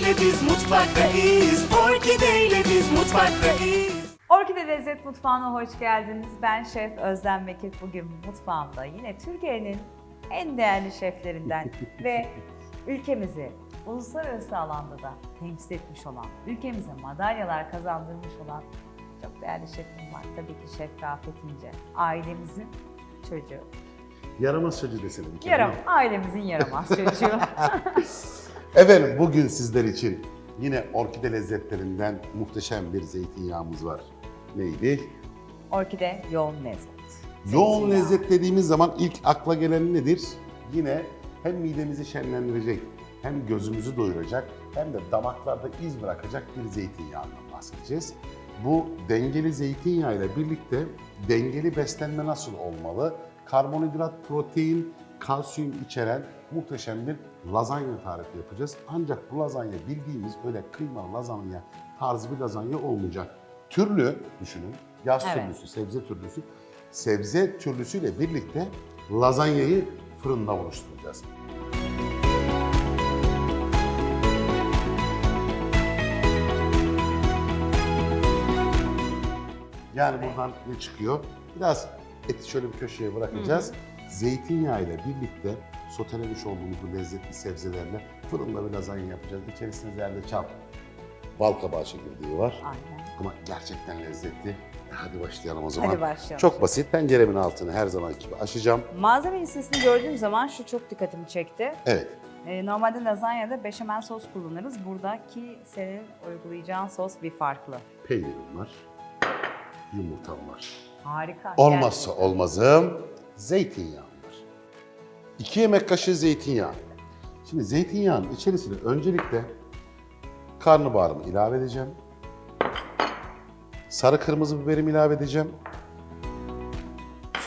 ile biz mutfaktayız. Orkide ile biz mutfaktayız. Orkide Lezzet Mutfağı'na hoş geldiniz. Ben Şef Özlem Mekik. Bugün mutfağımda yine Türkiye'nin en değerli şeflerinden ve ülkemizi uluslararası alanda da temsil etmiş olan, ülkemize madalyalar kazandırmış olan çok değerli şefim var. Tabii ki Şef Rafet İnce. Ailemizin çocuğu. Yaramaz çocuğu kere. Yaram, ailemizin yaramaz çocuğu. Efendim bugün sizler için yine orkide lezzetlerinden muhteşem bir zeytinyağımız var. Neydi? Orkide yoğun lezzet. Yoğun Zeytinyağı. lezzet dediğimiz zaman ilk akla gelen nedir? Yine hem midemizi şenlendirecek, hem gözümüzü doyuracak, hem de damaklarda iz bırakacak bir zeytinyağından bahsedeceğiz. Bu dengeli zeytinyağı ile birlikte dengeli beslenme nasıl olmalı? Karbonhidrat, protein, kalsiyum içeren muhteşem bir lazanya tarifi yapacağız. Ancak bu lazanya bildiğimiz öyle kıymalı lazanya tarzı bir lazanya olmayacak. Türlü düşünün, yaz Evet. türlüsü, sebze türlüsü. Sebze türlüsüyle birlikte lazanyayı fırında oluşturacağız. Yani buradan ne çıkıyor? Biraz eti şöyle bir köşeye bırakacağız. Zeytinyağı ile birlikte sotelemiş olduğumuz bu lezzetli sebzelerle fırında bir lazanya yapacağız. İçerisinde zerdeçal, bal kabağı çekirdeği var. Aynen. Ama gerçekten lezzetli. Hadi başlayalım o zaman. Hadi başlayalım. Çok basit. Tenceremin altını her zaman gibi açacağım. Malzeme listesini gördüğüm zaman şu çok dikkatimi çekti. Evet. Ee, Normalde lazanyada beşamel sos kullanırız. Buradaki senin uygulayacağın sos bir farklı. Peynirim var. Yumurtam var. Harika. Olmazsa gerçekten. olmazım zeytinyağım var. 2 yemek kaşığı zeytinyağı. Şimdi zeytinyağının içerisine öncelikle karnabaharımı ilave edeceğim. Sarı kırmızı biberimi ilave edeceğim.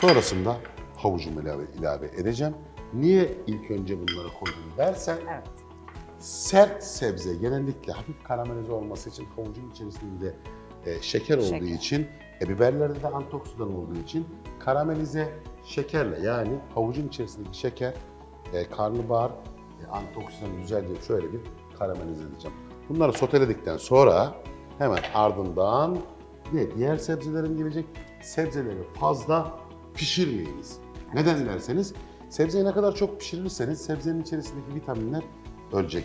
Sonrasında havucumu ilave, ilave edeceğim. Niye ilk önce bunları koydum dersen Evet. sert sebze genellikle hafif karamelize olması için havucun içerisinde e, şeker olduğu Şeker. için, e, biberlerde de antioksidan olduğu için karamelize şekerle yani havucun içerisindeki şeker, e, karnabahar, e, antioksidanı güzelce şöyle bir karamelize edeceğim. Bunları soteledikten sonra hemen ardından ne diğer sebzelerim gelecek. Sebzeleri fazla pişirmeyiniz. Neden derseniz sebzeyi ne kadar çok pişirirseniz sebzenin içerisindeki vitaminler ölecek.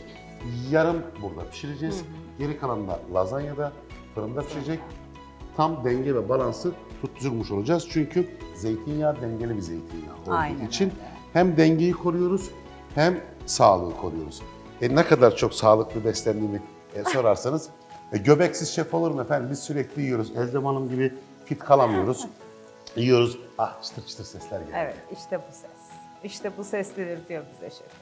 Yarım burada pişireceğiz. Geri kalan da lazanyada fırında pişecek. Tam denge ve balansı tutturmuş olacağız. Çünkü zeytinyağı dengeli bir zeytinyağı olduğu Aynen için öyle. hem dengeyi koruyoruz hem sağlığı koruyoruz. E ne kadar çok sağlıklı beslendiğini e, sorarsanız e, göbeksiz şef olur mu efendim? Biz sürekli yiyoruz. Elzem Hanım gibi fit kalamıyoruz. Yiyoruz. Ah çıtır çıtır sesler geliyor. Evet, işte bu ses. İşte bu ses diyor bize şefim.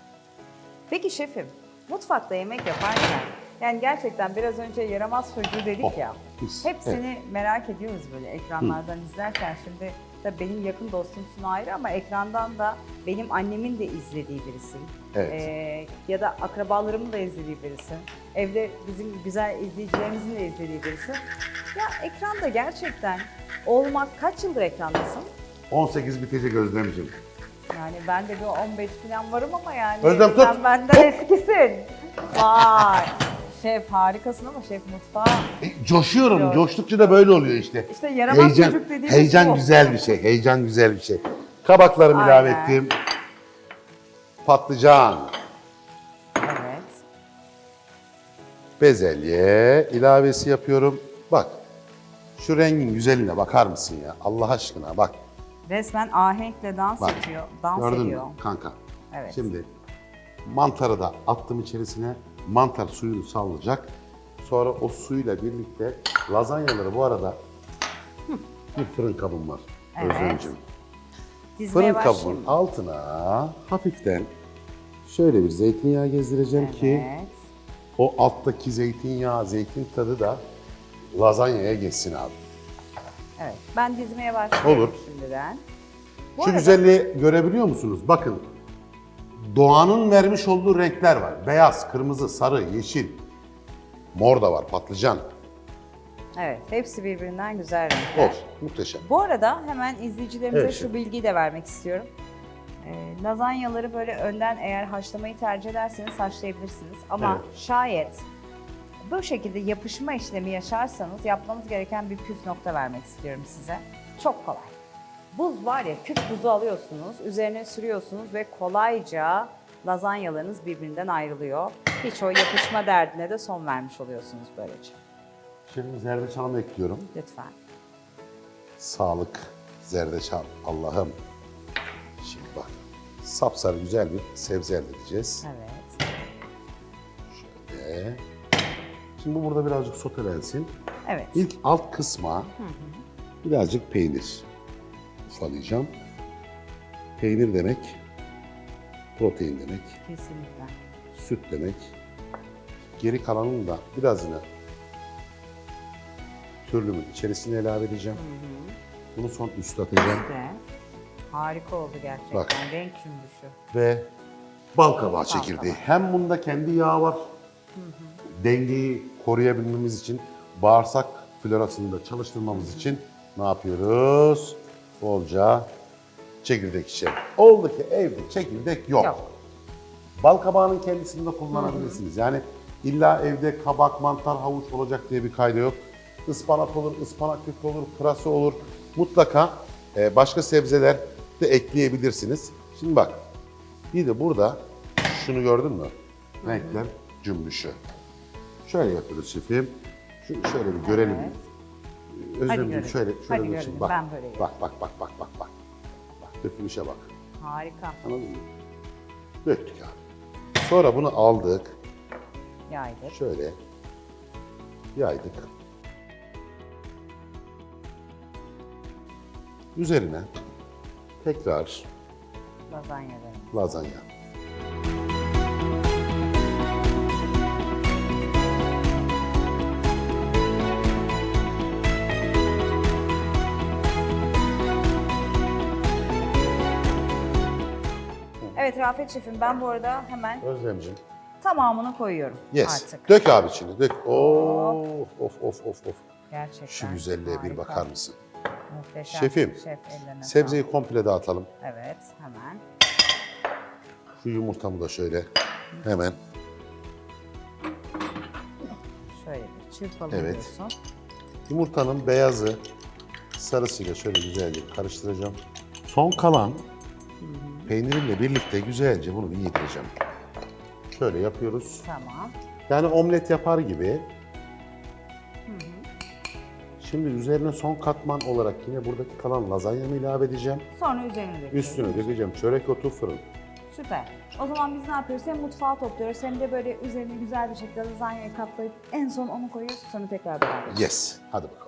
Peki şefim, mutfakta yemek yaparken, yani gerçekten biraz önce yaramaz çocuğu dedik Oh, ya, pis. hepsini merak ediyoruz böyle ekranlardan izlerken. Şimdi tabii benim yakın dostumsun ayrı ama ekrandan da benim annemin de izlediği birisin. Evet. Ee, ya da akrabalarımın da izlediği birisin. Evde bizim güzel izleyicilerimizin de izlediği birisin. Ya ekranda gerçekten olmak kaç yıldır ekrandasın? 18 bitecek Özlemciğim. Yani ben de bir 15 falan varım ama yani Özlem tut. sen benden eskisin. Vay. Şef harikasın ama şef mutfağı. E, coşuyorum. Yok. Coştukça da böyle oluyor işte. İşte yaramaz çocuk dediğimiz Heyecan bu. güzel bir şey. Heyecan güzel bir şey. Kabaklarımı Aynen. ilave ettim. Patlıcan, Evet. bezelye ilavesi yapıyorum. Bak. Şu rengin güzelliğine bakar mısın ya? Allah aşkına bak. Resmen ahenkle dans Bak. ediyor. Dans Gördün mü ediyor. kanka? Evet. Şimdi mantarı da attım içerisine. Mantar suyunu sallayacak. Sonra o suyla birlikte lazanyaları bu arada bir fırın kabım var. Evet. Özlemciğim. Dizmeye Fırın kabının altına hafiften şöyle bir zeytinyağı gezdireceğim ki Evet. o alttaki zeytinyağı, zeytin tadı da lazanyaya geçsin abi. Evet. Ben dizmeye başlıyorum Olur. şimdiden. Bu Şu arada- güzelliği görebiliyor musunuz? Bakın. Doğanın vermiş olduğu renkler var. Beyaz, kırmızı, sarı, yeşil. Mor da var, patlıcan. Evet. Hepsi birbirinden güzel renkler. Of, muhteşem. Bu arada hemen izleyicilerimize Evet, şu bilgiyi de vermek istiyorum. Ee, lazanyaları böyle önden eğer haşlamayı tercih ederseniz haşlayabilirsiniz. Ama şayet Bu şekilde yapışma işlemi yaşarsanız yapmanız gereken bir püf nokta vermek istiyorum size. Çok kolay. Buz var ya, küp buzu alıyorsunuz, üzerine sürüyorsunuz ve kolayca lazanyalarınız birbirinden ayrılıyor. Hiç o yapışma derdine de son vermiş oluyorsunuz böylece. Şimdi zerdeçalımı ekliyorum. Lütfen. Sağlık, zerdeçal. Allah'ım. Şimdi bak. Sapsarı güzel bir sebze elde edeceğiz. Evet. Şöyle. Şimdi bu burada birazcık sotelensin. Evet. İlk alt kısma birazcık peynir ufalayacağım. Peynir demek, protein demek, Kesinlikle. süt demek. Geri kalanını da birazını türlümün içerisine ilave edeceğim. Bunu son üst atacağım. İşte. Harika oldu gerçekten. Bak. Renk cümbüşü. ve bal kabağı çekirdeği. Hem bunda kendi yağı var. Dengeyi koruyabilmemiz için bağırsak florasını da çalıştırmamız için ne yapıyoruz? Bolca çekirdek içelim. Oldu ki evde çekirdek yok. Yok. Bal kabağının kendisini de kullanabilirsiniz. Yani illa evde kabak, mantar, havuç olacak diye bir kayda yok. Ispanak olur, ıspanak kökü olur, pırasa olur. Mutlaka e, başka sebzeler de ekleyebilirsiniz. Şimdi bak, bir de burada şunu gördün mü? Renkler cümbüşü. Şöyle yapıyoruz şefim. Şu, şöyle bir görelim. Evet. Görelim. şöyle, şöyle Hadi görelim. bak. Ben böyle bak, bak, bak, bak, bak, bak. Bak, dökülüşe bak. Harika. Anladın mı? Döktük abi. Sonra bunu aldık. Yaydır. Şöyle yaydık. Üzerine tekrar Lazanyalarımız. lazanya. Evet Rafet Şefim ben bu arada hemen Özlemciğim. tamamını koyuyorum Yes. artık. Dök abi içine. Dök. Oo, of of of of. Gerçekten. Şu güzelliğe bir harika. bakar mısın? Muhteşem. Şefim, Şef ellerine Sebzeyi komple dağıtalım. sağlık. Evet hemen. Şu yumurtamı da şöyle hemen Şöyle bir çırpalım Evet. diyorsun. Yumurtanın beyazı sarısıyla şöyle güzelce karıştıracağım. Son kalan peynirimle birlikte güzelce bunu bir yedireceğim. Şöyle yapıyoruz. Tamam. Yani omlet yapar gibi. Şimdi üzerine son katman olarak yine buradaki kalan lazanyamı ilave edeceğim. Sonra üzerine döküyoruz. Üstüne dökeceğim çörek otu fırın. Süper. O zaman biz ne yapıyoruz? Hem mutfağı topluyoruz hem de böyle üzerine güzel bir şekilde lazanyayı kaplayıp en son onu koyuyoruz. Sonra tekrar beraber. Yes. Hadi bakalım.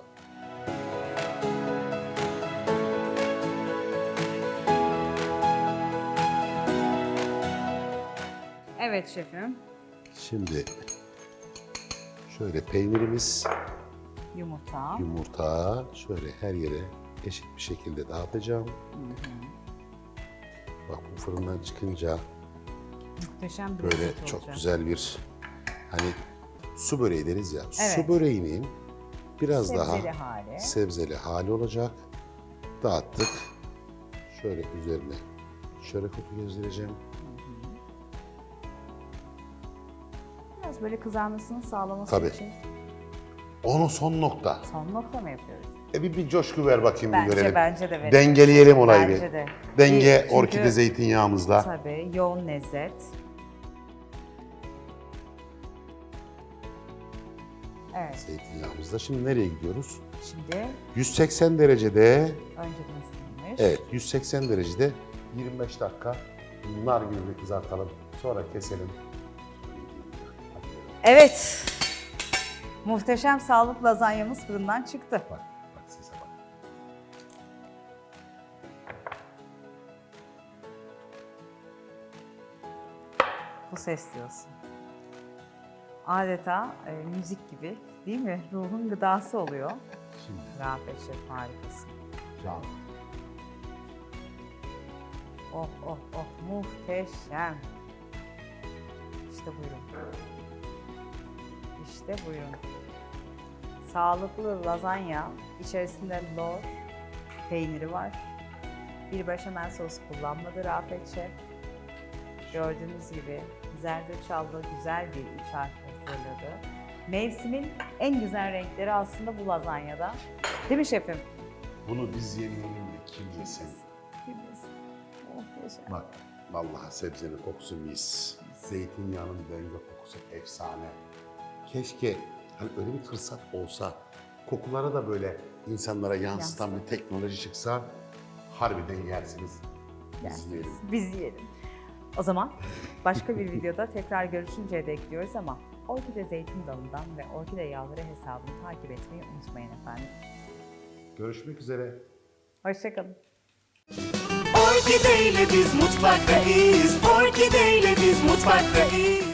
Evet şefim. Şimdi şöyle peynirimiz, Yumurta. yumurta şöyle her yere eşit bir şekilde dağıtacağım. Bak bu fırından çıkınca Muhteşem bir böyle lezzet çok olacak. güzel bir hani su böreği deriz ya. Evet. Su böreğinin biraz Sebzeli daha hali. sebzeli hali olacak. Dağıttık. Şöyle üzerine çörek otu gezdireceğim. Biraz böyle kızarmasını sağlaması Tabii. için Onu son nokta. son nokta mı yapıyoruz? E bir, bir coşku ver bakayım bir Bence görelim. bence de verelim. Dengeleyelim olayı Bence bir. de. Denge Çünkü- orkide zeytinyağımızla. Tabii yoğun lezzet. Evet Zeytinyağımızla. Şimdi nereye gidiyoruz? şimdi 180 derecede, önceden ısıtılmış. evet 180 derecede 25 dakika nar gibi bir kızartalım. Sonra keselim. Evet. Muhteşem sağlık lazanyamız fırından çıktı. Bak, bak size bak. Bu ses diyorsun. Adeta e, müzik gibi değil mi? Ruhun gıdası oluyor. Şimdi Rafet Şef harikasın. can. Oh oh oh muhteşem. İşte buyurun. İşte buyurun. Sağlıklı lazanya. içerisinde lor peyniri var. Bir beşamel sos kullanmadı Rafet Şef. Gördüğünüz gibi zerdeçallı güzel bir iç harç hazırladı. Mevsimin en güzel renkleri aslında bu lazanyada. Değil mi şefim? Bunu biz yemeyelim de kim yesin? Bilmiyorsun. Muhteşem. Bak vallahi sebzenin kokusu mis. Zeytinyağının denge kokusu efsane. Keşke hani öyle bir fırsat olsa kokulara da böyle insanlara yansıtan bir teknoloji çıksa harbiden yersiniz. Biz Yersiniz. yiyelim. Biz yiyelim. O zaman başka bir videoda tekrar görüşünceye dek diyoruz ama Orkide Zeytin Dalı'ndan ve Orkide Yağları hesabını takip etmeyi unutmayın efendim. Görüşmek üzere. Hoşçakalın. Orkideyle biz mutfaktayız. Orkideyle biz mutfaktayız.